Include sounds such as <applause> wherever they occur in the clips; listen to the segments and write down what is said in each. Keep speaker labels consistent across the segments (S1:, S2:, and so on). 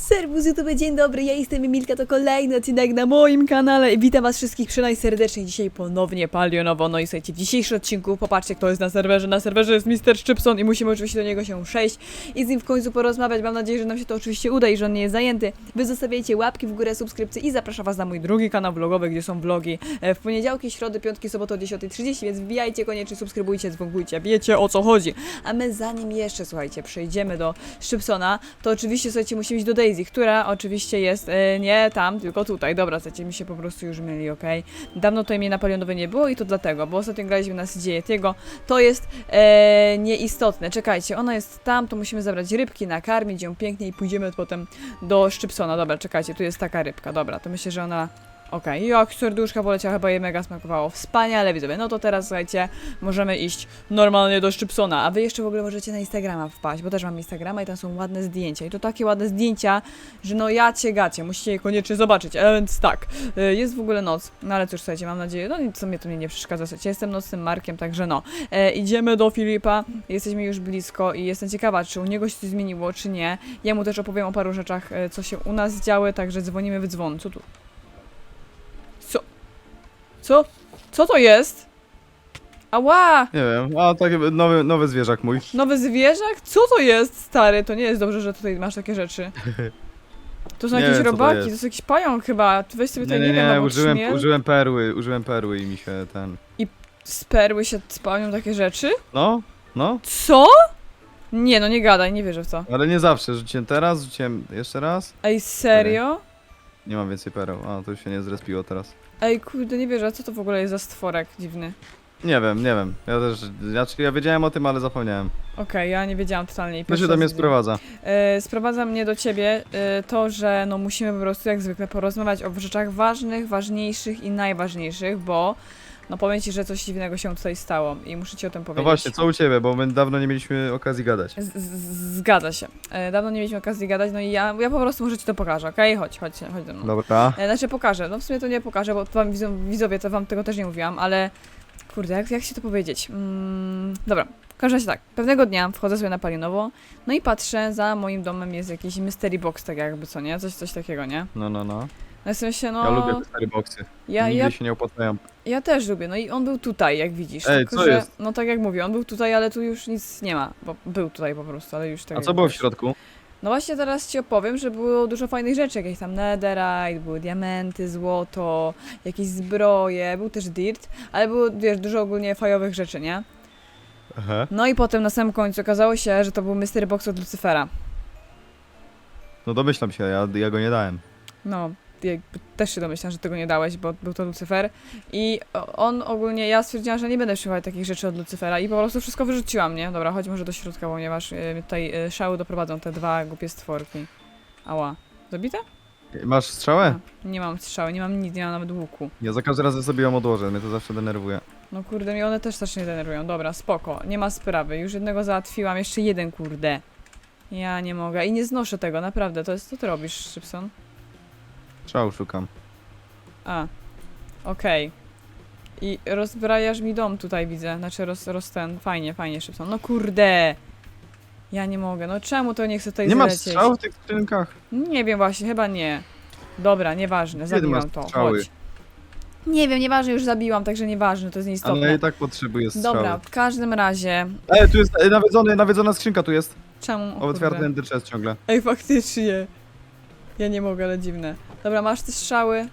S1: Serwus YouTube, dzień dobry, ja jestem Emilka, to kolejny odcinek na moim kanale witam was wszystkich przy najserdeczniej dzisiaj ponownie palionowo. No i słuchajcie, w dzisiejszym odcinku popatrzcie kto jest na serwerze, na serwerze jest Mr. Szczypson i musimy oczywiście do niego się przejść i z nim w końcu porozmawiać. Mam nadzieję, że nam się to oczywiście uda i że on nie jest zajęty. Wy zostawiajcie łapki w górę, subskrypcje i zapraszam was na mój drugi kanał vlogowy, gdzie są vlogi e, w poniedziałki, środy, piątki, soboty o 10.30, więc wbijajcie koniecznie, subskrybujcie, dzwonkujcie, wiecie o co chodzi. A my zanim jeszcze, słuchajcie, przejdziemy do Szczypsona, to oczywiście, słuchajcie, musimy iść do która oczywiście jest e, nie tam, tylko tutaj. Dobra, słuchajcie, mi się po prostu już myli, okej? Dawno tutaj mnie Napoleonowe nie było i to dlatego, bo ostatnio graliśmy na Sidziejetiego. To jest e, nieistotne. Czekajcie, ona jest tam, to musimy zabrać rybki, nakarmić ją pięknie i pójdziemy potem do Szczypsona. Dobra, czekajcie, tu jest taka rybka, dobra, to myślę, że ona... Okej, jak serduszka poleciała, chyba jej mega smakowało. Wspaniale, widzowie. No to teraz, słuchajcie, możemy iść normalnie do Szczypsona. A wy jeszcze w ogóle możecie na Instagrama wpaść, bo też mam Instagrama i tam są ładne zdjęcia. I to takie ładne zdjęcia, że no ja cię gacie, musicie je koniecznie zobaczyć. A więc tak, y, jest w ogóle noc, no ale cóż, słuchajcie, mam nadzieję, no nic, co mnie to nie przeszkadza, słuchajcie, jestem nocnym Markiem, także no. E, idziemy do Filipa, jesteśmy już blisko i jestem ciekawa, czy u niego się coś zmieniło, czy nie. Ja mu też opowiem o paru rzeczach, e, co się u nas działy, także dzwonimy w dzwon. Co tu? Co? Co? To jest? Ała!
S2: Nie wiem, a taki nowy, nowy zwierzak mój.
S1: Nowy zwierzak? Co to jest, stary? To nie jest dobrze, że tutaj masz takie rzeczy. To są
S2: Nie
S1: jakieś
S2: wiem, co to
S1: robaki, to,
S2: jest.
S1: jest jakiś pająk chyba. Ty Weź sobie
S2: Nie,
S1: tutaj,
S2: nie,
S1: nie,
S2: nie,
S1: wiem,
S2: użyłem, użyłem perły, użyłem perły i mi się ten...
S1: Z perły się spałnią takie rzeczy?
S2: No, no,
S1: Co? Nie, no nie gadaj, nie wierzę w to.
S2: ale nie zawsze. Rzuciłem teraz, rzuciłem jeszcze raz.
S1: Ej, serio?
S2: Nie mam więcej pereł. A, to już się nie zrespiło teraz.
S1: Ej, kurde, nie wierzę, co to w ogóle jest za stworek dziwny?
S2: Nie wiem, nie wiem. Ja też, znaczy ja wiedziałem o tym, ale zapomniałem.
S1: Okej, ja nie wiedziałam totalnie. i pierwszy
S2: się do
S1: raz
S2: mnie
S1: widzę.
S2: sprowadza.
S1: E, sprowadza mnie do ciebie e, to, że no musimy po prostu jak zwykle porozmawiać o rzeczach ważnych, ważniejszych i najważniejszych, bo no powiem ci, że coś dziwnego się tutaj stało i muszę ci o tym
S2: No
S1: powiedzieć.
S2: właśnie, co u ciebie, bo my dawno nie mieliśmy okazji gadać.
S1: Z, z, zgadza się. E, dawno nie mieliśmy okazji gadać, no i ja, ja po prostu może ci to pokażę, okej? Chodź, chodź, chodź ze mną.
S2: Dobra.
S1: E, Znaczy pokażę, no w sumie to nie pokażę, bo wam widzo- widzowie, to wam tego też nie mówiłam, ale kurde, jak, jak się to powiedzieć? Mm, dobra, w każdym razie tak, pewnego dnia wchodzę sobie na Palinowo, no i patrzę, za moim domem jest jakiś mystery box, tak jakby, co nie? Coś, coś takiego, nie?
S2: No, no, no.
S1: No no...
S2: Ja lubię te stare boksy.
S1: ja,
S2: Nigdy
S1: ja,
S2: się nie opłacają.
S1: ja też lubię, no i on był tutaj, jak widzisz.
S2: Ej,
S1: tylko,
S2: co
S1: że,
S2: jest?
S1: No tak jak mówię, on był tutaj, ale tu już nic nie ma, bo był tutaj po prostu, ale już tak
S2: A
S1: jak
S2: co było w środku?
S1: No właśnie teraz ci opowiem, że było dużo fajnych rzeczy, jakieś tam netherite, były diamenty, złoto, jakieś zbroje, był też dirt, ale było, wiesz, dużo ogólnie fajowych rzeczy, nie?
S2: Aha.
S1: No i potem na samym końcu okazało się, że to był Mystery Box od Lucyfera.
S2: No domyślam się, ja, ja go nie dałem.
S1: No, jakby też się domyślam, że tego nie dałeś, bo był to Lucyfer. I on ogólnie, ja stwierdziłam, że nie będę przyjmować takich rzeczy od Lucyfera i po prostu wszystko wyrzuciłam, nie? Dobra, chodź może do środka, ponieważ y, tutaj y, szały doprowadzą te dwa głupie stworki. Ała. Zabite?
S2: Masz strzałę?
S1: A, nie mam strzały, nie mam nic, nie mam nawet łuku.
S2: Ja za każdym razem sobie ją odłożę, mnie to zawsze denerwuje.
S1: No kurde, mnie one też strasznie denerwują. Dobra, spoko, nie ma sprawy. Już jednego załatwiłam, jeszcze jeden, kurde. Ja nie mogę i nie znoszę tego, naprawdę. To jest, co ty robisz, Szybson?
S2: Strzał szukam.
S1: A, okej. I rozbrajasz mi dom tutaj, widzę. Znaczy, roz, roz ten, fajnie, fajnie, Szybson. No kurde! Ja nie mogę, no czemu to nie chcę tutaj
S2: Nie masz
S1: zlecieć?
S2: strzału w tych skrzynkach?
S1: Nie wiem właśnie, chyba nie. Dobra, nieważne,
S2: Kiedy
S1: zabiłam
S2: masz
S1: to,
S2: strzały?
S1: chodź. Nie wiem, nieważne, już zabiłam, także nieważne, to jest nieistotne.
S2: Ale ja i tak potrzebuję strzały.
S1: Dobra, w każdym razie.
S2: Ej, tu jest e, nawiedzony, nawiedzona skrzynka tu jest.
S1: Czemu? O,
S2: Otwarty
S1: kurde.
S2: ender chest ciągle.
S1: Ej, faktycznie. Ja nie mogę, ale dziwne. Dobra, masz te strzały?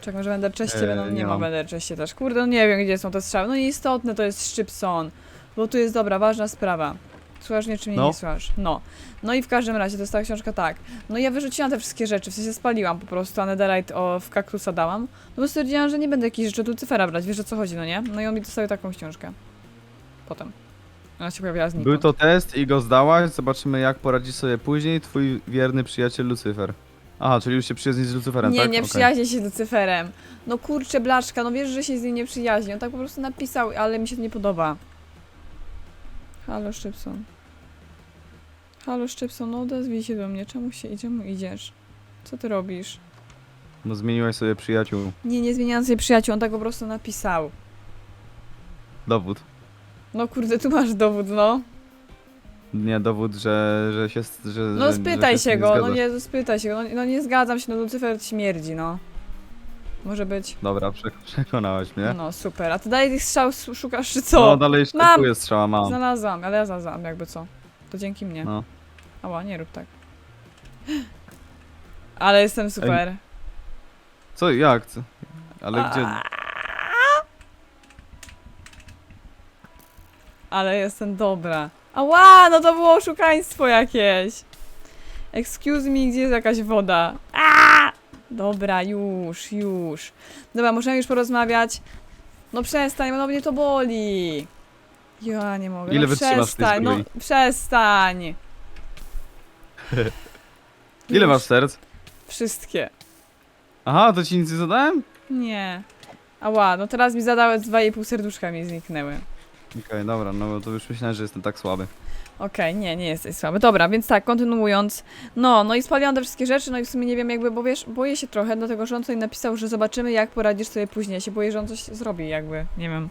S1: Czekam, że będę czeście
S2: Eee,
S1: będą. Nie,
S2: nie
S1: ma
S2: mam.
S1: będę czeście też. Kurde, no nie wiem, gdzie są te strzały. No nieistotne to jest Szczypson. Bo tu jest dobra, ważna sprawa. Słuchasz mnie, czy mnie
S2: No.
S1: nie słuchasz? No. No i w każdym razie, to jest ta książka tak. No ja wyrzuciłam te wszystkie rzeczy, w sensie spaliłam po prostu, a netherite o, w kaktusa dałam. No bo stwierdziłam, że nie będę jakichś rzeczy od Lucyfera brać, wiesz o co chodzi, no nie? No i on mi dostawił taką książkę. Potem. Ona się pojawiła z
S2: Był to test i go zdałaś. Zobaczymy jak poradzi sobie później twój wierny przyjaciel Lucyfer. Aha, czyli już się przyjaźni z Lucyferem,
S1: Nie,
S2: tak?
S1: nie
S2: Okej.
S1: przyjaźnię się z Lucyferem. No kurczę, Blaszka, no wiesz, że się z nim nie przyjaźni. On tak po prostu napisał, ale mi się to nie podoba. Halo, Szczypson. Halo, Szczypson, no odezwij się do mnie. Czemu się czemu idziesz? Co ty robisz?
S2: No zmieniłaś sobie przyjaciół.
S1: Nie, nie zmieniając sobie przyjaciół, on tak po prostu napisał.
S2: Dowód.
S1: No kurde, tu masz dowód, no.
S2: nie dowód, że, że się... Że,
S1: No
S2: że,
S1: spytaj się go, no
S2: zgadzasz.
S1: nie, spytaj się go, no, no nie zgadzam się, no Lucyfer śmierdzi, no. Może być.
S2: Dobra, prze, przekonałaś mnie.
S1: No super, a ty dalej tych strzał s- szukasz, czy co?
S2: No dalej
S1: Mam.
S2: szkopuję strzała, mam.
S1: Znalazłam, ale ja znalazłam, jakby co. To dzięki mnie.
S2: No.
S1: Ała, nie rób tak. <gasps> Ale jestem super.
S2: Co, jak? Co? Ale gdzie...
S1: Ale jestem dobra. Ała, no to było oszukaństwo jakieś. Excuse me, gdzie jest jakaś woda? A! Dobra, już, już. Dobra, możemy już porozmawiać. No przestań, no mnie to boli. Ja nie mogę.
S2: Ile
S1: no
S2: wytrzymasz tej
S1: przestań, no
S2: zbroi?
S1: przestań. <laughs>
S2: Ile
S1: Już.
S2: masz serc?
S1: Wszystkie.
S2: Aha, to ci nic nie zadałem?
S1: Nie. Ała, no teraz mi zadałeś dwa i pół serduszka mi zniknęły.
S2: Okej, dobra, no to już myślałem, że jestem tak słaby.
S1: Okej, nie, nie jesteś słaby. Dobra, więc tak, kontynuując. No, no i spaliłam te wszystkie rzeczy, no i w sumie nie wiem jakby, bo wiesz, boję się trochę, dlatego że on tutaj napisał, że zobaczymy jak poradzisz sobie później. Ja się boję, że on coś zrobi jakby, nie wiem.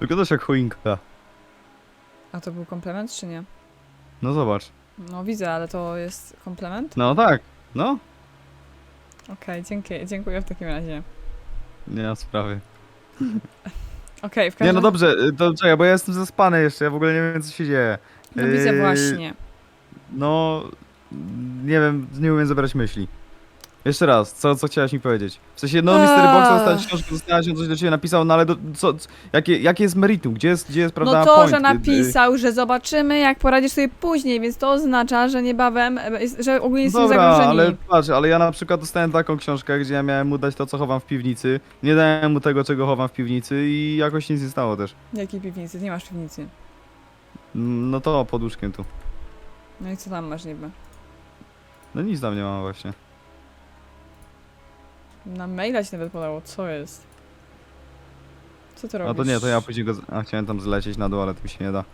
S2: Wyglądasz jak choinka.
S1: A to był komplement czy nie?
S2: No zobacz.
S1: No widzę, ale to jest komplement?
S2: No tak, no.
S1: Okej, dzięki, dziękuję w takim razie.
S2: Nie ma sprawy. <laughs>
S1: Okej, w każdym
S2: Nie, no dobrze, y, to czekaj, bo ja jestem zaspany jeszcze, ja w ogóle nie wiem co się dzieje.
S1: No widzę
S2: Yy,
S1: właśnie.
S2: No, nie wiem, nie umiem zebrać myśli. Jeszcze raz, co, co chciałaś mi powiedzieć? W sensie, no Mystery Box dostała
S1: Ach.
S2: książkę, dostałeś, on coś do ciebie napisał, no ale do, co, co, jakie, jakie jest meritum? Gdzie jest, gdzie jest prawda,
S1: No to,
S2: point?
S1: że napisał, że zobaczymy jak poradzisz sobie później, więc to oznacza, że niebawem, e, że ogólnie jesteśmy
S2: Dobra,
S1: zagrożeni.
S2: ale patrz, ale ja na przykład dostałem taką książkę, gdzie ja miałem mu dać to, co chowam w piwnicy. Nie dałem mu tego, czego chowam w piwnicy i jakoś nic nie stało też.
S1: Jakiej piwnicy? Nie masz piwnicy.
S2: Mm, No to pod łóżkiem tu.
S1: No i co tam masz niby?
S2: No nic tam nie mam właśnie.
S1: Na maila ci nawet podało, co jest? Co ty
S2: A
S1: robisz?
S2: to nie, to ja później go... z- A, chciałem tam zlecieć na dół, ale to mi się nie da.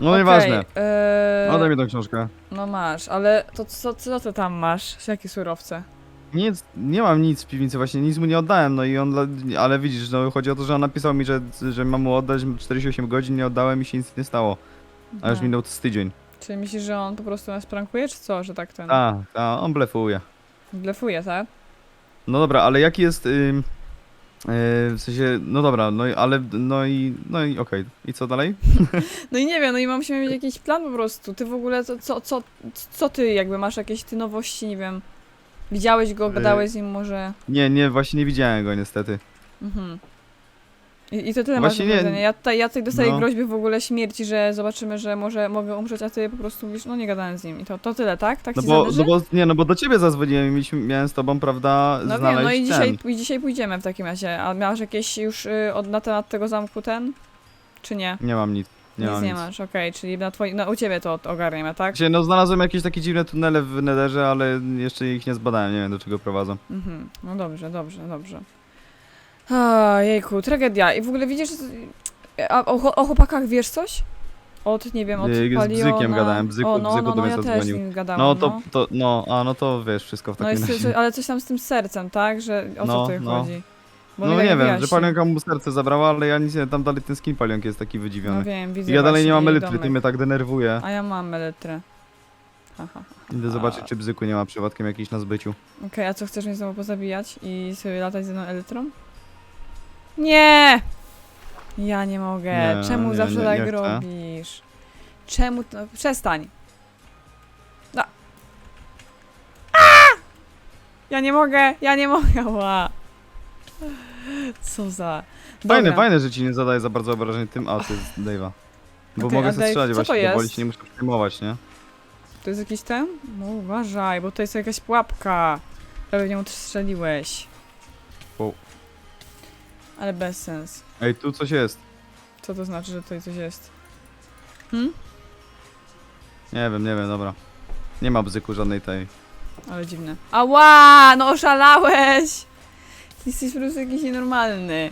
S2: No
S1: Okej,
S2: nieważne.
S1: eee,
S2: No daj mi tą książkę.
S1: No masz, ale to co, co ty tam masz? Jakie surowce?
S2: Nic, nie mam nic w piwnicy, właśnie nic mu nie oddałem, no i on, dla- ale widzisz, no chodzi o to, że on napisał mi, że, że mam mu oddać 48 godzin, nie oddałem i się nic nie stało. A już
S1: Aha.
S2: minął z tydzień.
S1: Czyli myślisz, że on po prostu nas prankuje, czy co, że tak ten...
S2: A, a on blefuje.
S1: Blefuje, tak?
S2: No dobra, ale jaki jest. Ym, yy, w sensie, no dobra, no i ale. No i. No i okej. I co dalej? <laughs>
S1: No i nie wiem, no i musimy mieć jakiś plan po prostu. Ty w ogóle, co, co, co, co ty jakby masz jakieś ty nowości, nie wiem. Widziałeś go,
S2: Yy.
S1: gadałeś z nim może...
S2: Nie, nie, właśnie nie widziałem go niestety.
S1: Mhm. I, I to tyle
S2: Właśnie
S1: masz do powiedzenia. Ja tutaj, ja tutaj dostaję
S2: no.
S1: groźby w ogóle śmierci, że zobaczymy, że może mogę umrzeć, a ty po prostu mówisz, no nie gadałem z nim. I to, to tyle, tak? Tak
S2: No
S1: ci
S2: bo, no bo, nie, no bo do ciebie zadzwoniłem i mieliśmy, miałem z tobą, prawda,
S1: No
S2: znaleźć
S1: wiem, no i
S2: ten.
S1: dzisiaj, i dzisiaj pójdziemy w takim razie. A miałeś jakieś już y, od, na temat tego zamku ten? Czy nie?
S2: Nie mam nic. Nie
S1: nic
S2: mam
S1: nie
S2: nic.
S1: masz, okej, czyli na twoi, no, u ciebie to ogarniemy, tak?
S2: No znalazłem jakieś takie dziwne tunele w Nederze, ale jeszcze ich nie zbadałem, nie wiem do czego prowadzą.
S1: Mhm. No dobrze, dobrze, dobrze. A, jejku, tragedia. I w ogóle widzisz, a o, o chłopakach wiesz coś? Od, nie wiem, od
S2: Yy, z
S1: Paliona...
S2: Bzykiem gadałem, Bzyku-
S1: o, no,
S2: Bzyku
S1: no,
S2: do
S1: no,
S2: mnie
S1: ja też z
S2: zadzwonił.
S1: nim gadałam,
S2: No
S1: no.
S2: to, to, no, a no to wiesz wszystko w
S1: No,
S2: takim razie.
S1: ale coś tam z tym sercem, tak? Że o co
S2: No,
S1: tutaj
S2: no.
S1: chodzi? Bo
S2: No nie wiem, że palionka mu serce zabrała, ale ja nic nie, tam dalej ten skin palionki jest taki wydziwiony.
S1: No wiem, widzę
S2: I ja dalej nie mam
S1: jej
S2: elitry, to
S1: domek.
S2: mnie tak denerwuje.
S1: A ja mam elytrę. Aha.
S2: Idę zobaczyć, czy Bzyku nie ma przypadkiem jakiś na zbyciu.
S1: Okej, a co, chcesz mnie znowu pozabijać i sobie latać ze mną elytrą? Nie! Ja nie mogę.
S2: Nie,
S1: Czemu
S2: nie,
S1: zawsze
S2: nie,
S1: tak
S2: nie chcę.
S1: robisz? Czemu to... Przestań. No. A! Ja nie mogę, ja nie mogę, <laughs> ła. Co za...
S2: Fajne,
S1: Dobra.
S2: fajne, że ci nie zadaje za bardzo obrażeń tym, a ty z Dave'a. Bo mogę
S1: a
S2: sobie strzelać
S1: co to
S2: właśnie,
S1: jest?
S2: się nie muszę przejmować, nie?
S1: To jest jakiś ten? No uważaj, bo to jest jakaś pułapka. Prawie w nią strzeliłeś.
S2: Wow.
S1: Ale bez sens.
S2: Ej, tu coś jest.
S1: Co to znaczy, że tutaj coś jest? Hmm?
S2: Nie wiem, nie wiem, dobra. Nie ma Bzyku żadnej tej.
S1: Ale dziwne. Ała! No oszalałeś! Jesteś po prostu jakiś nienormalny.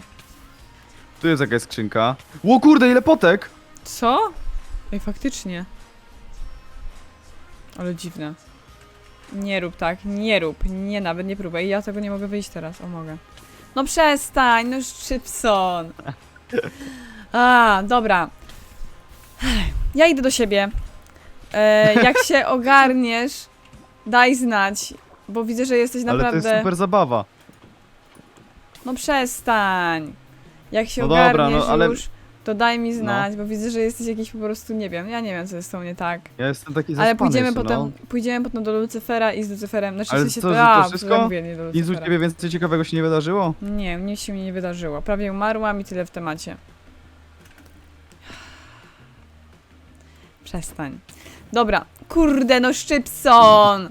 S2: Tu jest jakaś skrzynka. Ło kurde, ile potek!
S1: Co? Ej, faktycznie. Ale dziwne. Nie rób tak, nie rób, nie, nawet nie próbuj. Ja tego nie mogę wyjść teraz, o mogę. No przestań, no Szczypson. A, dobra. ja idę do siebie. E, jak się <laughs> ogarniesz, daj znać, bo widzę, że jesteś
S2: Ale to
S1: naprawdę...
S2: jest super zabawa.
S1: No przestań. Jak się
S2: No dobra,
S1: ogarniesz
S2: no, ale-
S1: już, to daj mi znać, bo widzę, że jesteś jakiś po prostu, nie wiem, ja nie wiem, co jest z nie tak.
S2: Ja jestem taki
S1: Ale
S2: zaspany
S1: pójdziemy
S2: jeszcze,
S1: potem,
S2: no.
S1: pójdziemy potem do Lucyfera i z Lucyferem, znaczy
S2: Ale
S1: w sensie,
S2: co, że
S1: a,
S2: to wszystko?
S1: mówię, nie do
S2: Nic u
S1: Lucyfera.
S2: ciebie więcej ciekawego się nie wydarzyło?
S1: Nie, nic się mi nie wydarzyło. Prawie umarłam i tyle w temacie. Przestań. Dobra, kurde, no Szczypson!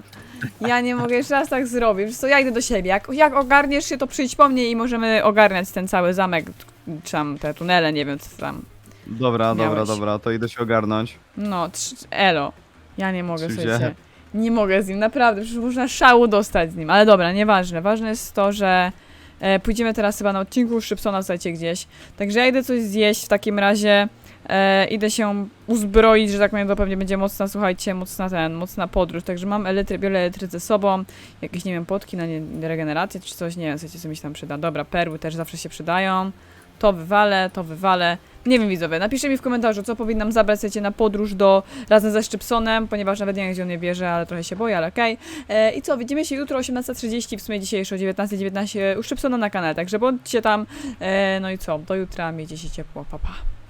S1: Ja nie mogę jeszcze raz tak zrobić. Wiesz co, ja idę do siebie. Jak, jak ogarniesz się, to przyjdź po mnie i możemy ogarniać ten cały zamek, tam te tunele, nie wiem co tam.
S2: Dobra, dobra,
S1: Miałeś.
S2: dobra, to idę się ogarnąć.
S1: No, trz- elo. Ja nie mogę,
S2: Krzyzie.
S1: słuchajcie. Nie mogę z nim, naprawdę, przecież można szału dostać z nim. Ale dobra, nieważne. Ważne jest to, że e, pójdziemy teraz chyba na odcinku Szybsona, słuchajcie, gdzieś. Także ja idę coś zjeść w takim razie. E, idę się uzbroić, że tak powiem, to pewnie będzie mocna, słuchajcie, mocna ten, mocna podróż. Także mam elektry, biorę elektry ze sobą, jakieś, nie wiem, potki na nie, regenerację czy coś, nie wiem, słuchajcie, co mi się tam przyda. Dobra, perły też zawsze się przydają. To wywalę, to wywalę. Nie wiem, widzowie, napiszcie mi w komentarzu, co powinnam zabrać słuchajcie, na podróż do razem ze Szczypsonem, ponieważ nawet nie wiem, gdzie on mnie bierze, ale trochę się boję, ale okej. E, I co, widzimy się jutro o 18.30, w sumie dzisiaj jeszcze o 19.19 u Szczypsona na kanale, także bądźcie tam. E, no i co, do jutra, miejcie się ciepło, pa pa.